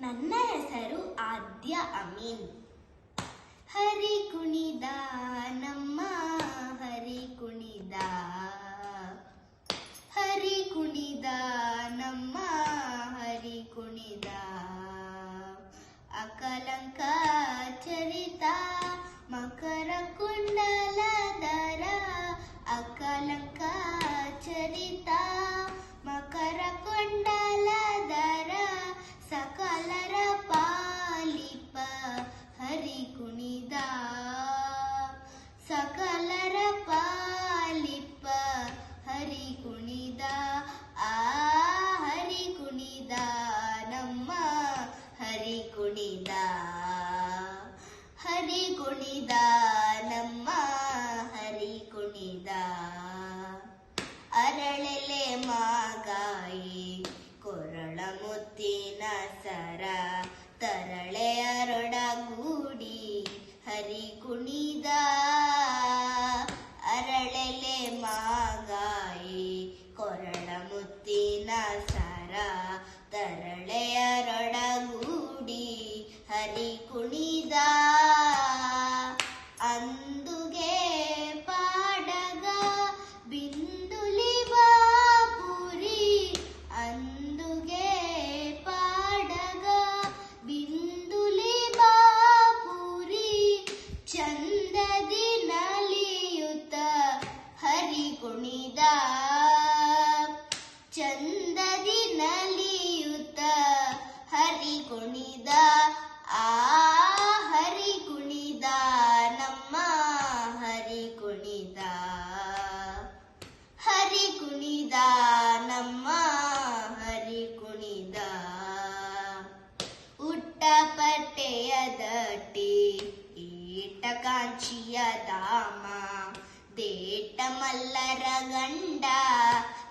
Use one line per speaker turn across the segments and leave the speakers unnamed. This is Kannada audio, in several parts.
ನನ್ನ ಹೆಸರು ಆದ್ಯ ಅಮೀನ್. ಹರಿ ಕುಣಿದ ನಮ್ಮ ಹರಿ ಕುಣಿದ. ಹರಿ ಕುಣಿದ ನಮ್ಮ ಹರಿ ಕುಣಿದ. ಅಕಲಂಕ ಚರಿತ ಮಕರ ಕುಂಡಲದರ ಹರಿ ಕುಣಿದ ಸಕಲರ ಕುಣಿದ, ಆ ಹರಿ ಕುಣಿದ, ನಮ್ಮ ಹರಿ ಕುಣಿದ. ಹರಿ ಕುಣಿದ, ನಮ್ಮ ಹರಿ ಕುಣಿದ. ಉಟ್ಟಪಟ್ಟೆಯ ದಟ್ಟಿ, ಈಟ ಕಾಂಚಿಯ ಧಾಮ ದೇಟ ಮಲ್ಲರ ಗಂಡ,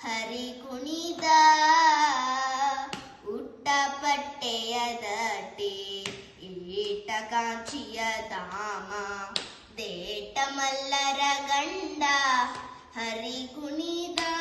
ಹರಿ ಕುಣಿದ. ाच्छय दामा देटमल्लरगण्डा हरि कुनिदा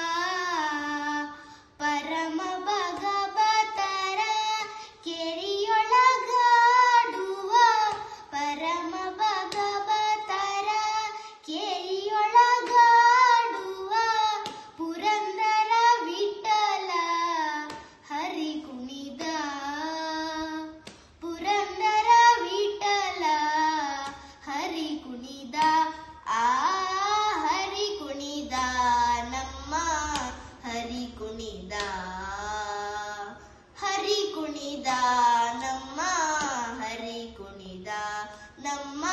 ನಮ್ಮ